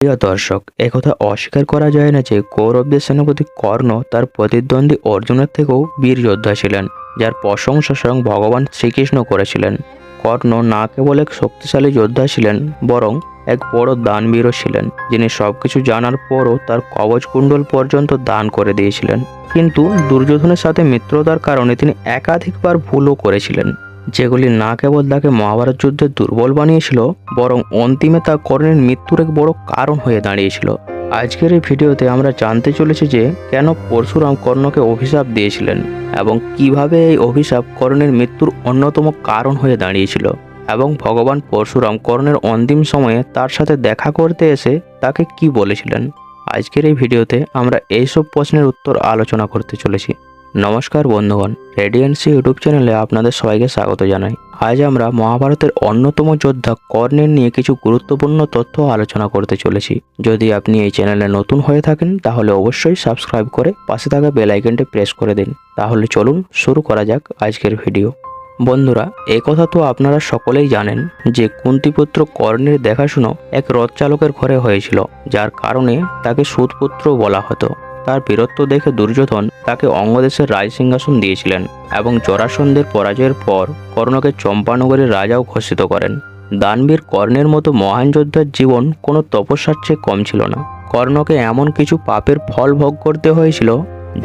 প্রিয় দর্শক, একথা অস্বীকার করা যায় না যে কৌরবদের সেনাপতি কর্ণ তার প্রতিদ্বন্দ্বী অর্জুনের থেকেও বীর যোদ্ধা ছিলেন, যার প্রশংসা স্বয়ং ভগবান শ্রীকৃষ্ণ করেছিলেন। কর্ণ না কেবল এক শক্তিশালী যোদ্ধা ছিলেন, বরং এক বড় দানবীরও ছিলেন, যিনি সবকিছু জানার পরও তার কবচ কুণ্ডল পর্যন্ত দান করে দিয়েছিলেন। কিন্তু দুর্যোধনের সাথে মিত্রতার কারণে তিনি একাধিকবার ভুলও করেছিলেন। যেগুলি না কেবল তাকে মহাভারত যুদ্ধে দুর্বল বানিয়েছিল, বরং অন্তিমে তা কর্ণের মৃত্যুর এক বড় কারণ হয়ে দাঁড়িয়েছিল। আজকের এই ভিডিওতে আমরা জানতে চলেছি যে, কেন পরশুরাম কর্ণকে অভিশাপ দিয়েছিলেন এবং কীভাবে এই অভিশাপ কর্ণের মৃত্যুর অন্যতম কারণ হয়ে দাঁড়িয়েছিল এবং ভগবান পরশুরাম কর্ণের অন্তিম সময়ে তার সাথে দেখা করতে এসে তাকে কি বলেছিলেন। আজকের এই ভিডিওতে আমরা এইসব প্রশ্নের উত্তর আলোচনা করতে চলেছি। নমস্কার বন্ধুগণ, রেডিয়েন্সি ইউটিউব চ্যানেলে আপনাদের সবাইকে স্বাগত জানাই। আজ আমরা মহাভারতের অন্যতম যোদ্ধা কর্ণের নিয়ে কিছু গুরুত্বপূর্ণ তথ্য আলোচনা করতে চলেছি। যদি আপনি এই চ্যানেলে নতুন হয়ে থাকেন, তাহলে অবশ্যই সাবস্ক্রাইব করে পাশে থাকা বেল আইকনটি প্রেস করে দিন। তাহলে চলুন শুরু করা যাক আজকের ভিডিও। বন্ধুরা কথা তো আপনারা সকলেই জানেন যে কুন্তিপুত্র কর্ণের দেখাশুনো এক রথ চালকের ঘরে হয়েছিল, যার কারণে তাকে সুদপুত্র বলা হতো। তার বীরত্ব দেখে দুর্যোধন তাকে অঙ্গদেশের রাজ সিংহাসন দিয়েছিলেন এবং জরাসন্ধের পরাজয়ের পর কর্ণকে চম্পানগরের রাজাও ঘোষিত করেন। দানবীর কর্ণের মতো মহান যোদ্ধার জীবন কোনো তপস্যার চেয়ে কম ছিল না। কর্ণকে এমন কিছু পাপের ফল ভোগ করতে হয়েছিল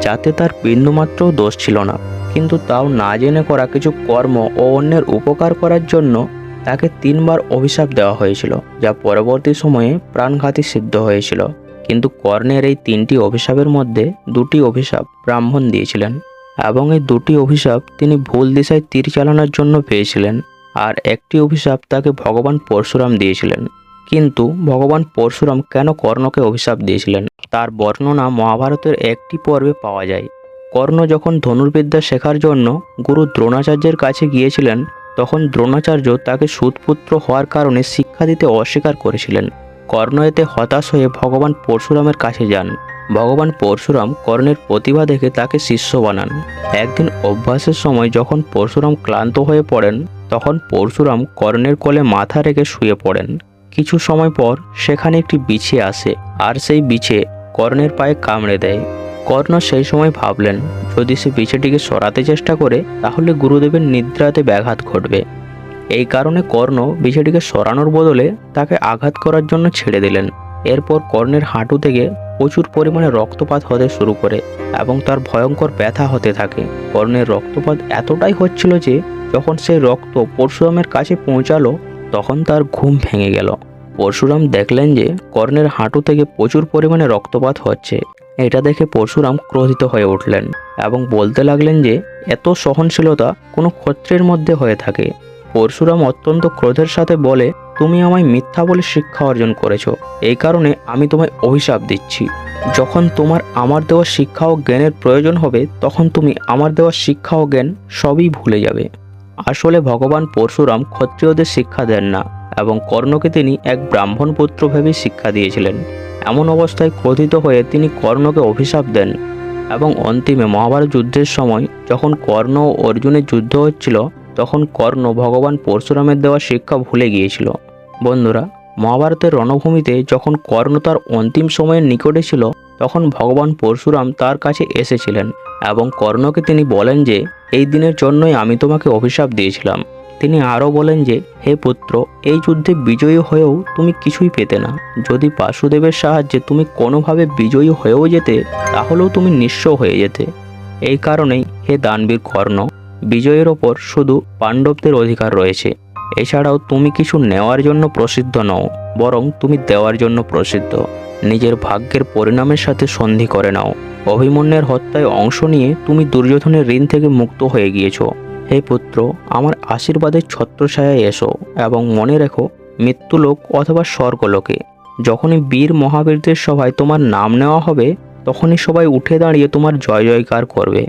যাতে তার বিন্দুমাত্রও দোষ ছিল না। কিন্তু তাও না জেনে করা কিছু কর্ম ও অন্যের উপকার করার জন্য তাকে তিনবার অভিশাপ দেওয়া হয়েছিল, যা পরবর্তী সময়ে প্রাণঘাতী সিদ্ধ হয়েছিল। কিন্তু কর্ণের এই তিনটি অভিশাপের মধ্যে দুটি অভিশাপ ব্রাহ্মণ দিয়েছিলেন এবং এই দুটি অভিশাপ তিনি ভুল দিশায় তীর চালানোর জন্য পেয়েছিলেন আর একটি অভিশাপ তাকে ভগবান পরশুরাম দিয়েছিলেন। কিন্তু ভগবান পরশুরাম কেন কর্ণকে অভিশাপ দিয়েছিলেন? তার বর্ণনা মহাভারতের একটি পর্বে পাওয়া যায়। কর্ণ যখন ধনুর্বিদ্যা শেখার জন্য গুরু দ্রোণাচার্যের কাছে গিয়েছিলেন, তখন দ্রোণাচার্য তাকে সুদপুত্র হওয়ার কারণে শিক্ষা দিতে অস্বীকার করেছিলেন। কর্ণ এতে হতাশ হয়ে ভগবান পরশুরামের কাছে যান। ভগবান পরশুরাম কর্ণের প্রতিভা দেখে তাকে শিষ্য বানান। একদিন অভ্যাসের সময় যখন পরশুরাম ক্লান্ত হয়ে পড়েন, তখন পরশুরাম কর্ণের কোলে মাথা রেখে শুয়ে পড়েন। কিছু সময় পর সেখানে একটি বিছে আসে, আর সেই বিছে কর্ণের পায়ে কামড়ে দেয়। কর্ণ সেই সময় ভাবলেন, যদি সে বিছেটিকে সরাতে চেষ্টা করে, তাহলে গুরুদেবের নিদ্রাতে ব্যাঘাত ঘটবে। এই কারণে কর্ণ বিছেটিকে সরানোর বদলে তাকে আঘাত করার জন্য ছেড়ে দিলেন। এরপর কর্ণের হাঁটু থেকে প্রচুর পরিমাণে রক্তপাত হতে শুরু করে এবং তার ভয়ঙ্কর ব্যথা হতে থাকে। কর্ণের রক্তপাত এতটাই হচ্ছিল যে যখন সেই রক্ত পরশুরামের কাছে পৌঁছালো, তখন তার ঘুম ভেঙে গেল। পরশুরাম দেখলেন যে কর্ণের হাঁটু থেকে প্রচুর পরিমাণে রক্তপাত হচ্ছে। এটা দেখে পরশুরাম ক্রোধিত হয়ে উঠলেন এবং বলতে লাগলেন যে, এত সহনশীলতা কোনো ক্ষত্রের মধ্যে হয়ে থাকে। পরশুরাম অত্যন্ত ক্রোধের সাথে বলে, তুমি আমায় মিথ্যা বলে শিক্ষা অর্জন করেছ। এই কারণে আমি তোমায় অভিশাপ দিচ্ছি। যখন তোমার আমার দেওয়া শিক্ষা ও জ্ঞানের প্রয়োজন হবে, তখন তুমি আমার দেওয়া শিক্ষা ও জ্ঞান সবই ভুলে যাবে। আসলে ভগবান পরশুরাম ক্ষত্রিয়দের শিক্ষা দেন না এবং কর্ণকে তিনি এক ব্রাহ্মণ পুত্র ভেবে শিক্ষা দিয়েছিলেন। এমন অবস্থায় ক্রোধিত হয়ে তিনি কর্ণকে অভিশাপ দেন এবং অন্তিমে মহাভারত যুদ্ধের সময় যখন কর্ণ ও অর্জুনের যুদ্ধ হচ্ছিল তখন কর্ণ ভগবান পরশুরামের দেওয়া শিক্ষা ভুলে গিয়েছিল। বন্ধুরা, মহাভারতের রণভূমিতে যখন কর্ণ তার অন্তিম সময়ের নিকটে ছিল, তখন ভগবান পরশুরাম তার কাছে এসেছিলেন এবং কর্ণকে তিনি বলেন যে, এই দিনের জন্যই আমি তোমাকে অভিশাপ দিয়েছিলাম। তিনি আরও বলেন যে, হে পুত্র, এই যুদ্ধে বিজয়ী হয়েও তুমি কিছুই পেতে না। যদি বাসুদেবের সাহায্যে তুমি কোনোভাবে বিজয়ী হয়েও যেতে, তাহলেও তুমি নিঃস্ব হয়ে যেতে। এই কারণেই হে দানবীর কর্ণ বিজয়ের ওপর শুধু পাণ্ডবদের অধিকার রয়েছে। এছাড়াও তুমি কিছু নেওয়ার জন্য প্রসিদ্ধ নও, বরং তুমি দেওয়ার জন্য প্রসিদ্ধ। নিজের ভাগ্যের পরিণামের সাথে সন্ধি করে নাও। অভিমন্যের হত্যায় অংশ নিয়ে তুমি দুর্যোধনের ঋণ থেকে মুক্ত হয়ে গিয়েছো। হে পুত্র, আমার আশীর্বাদের ছত্রছায়ায় এসো এবং মনে রেখো, মৃত্যুলোক অথবা স্বর্গলোকে, যখনই বীর মহাবীরদের সভায় তোমার নাম নেওয়া হবে, তখনই সবাই উঠে দাঁড়িয়ে তোমার জয় জয়কার করবে।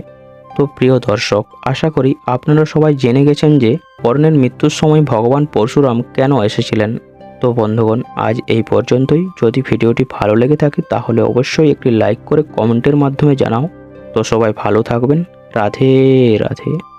তো প্রিয় দর্শক, আশা করি আপনারা সবাই জেনে গেছেন যে কর্ণের মৃত্যুর সময় ভগবান পরশুরাম কেন এসেছিলেন। তো বন্ধুগণ, আজ এই পর্যন্তই। যদি ভিডিওটি ভালো লেগে থাকে, তাহলে অবশ্যই একটি লাইক করে কমেন্টের মাধ্যমে জানাও। তো সবাই ভালো থাকবেন। রাধে রাধে।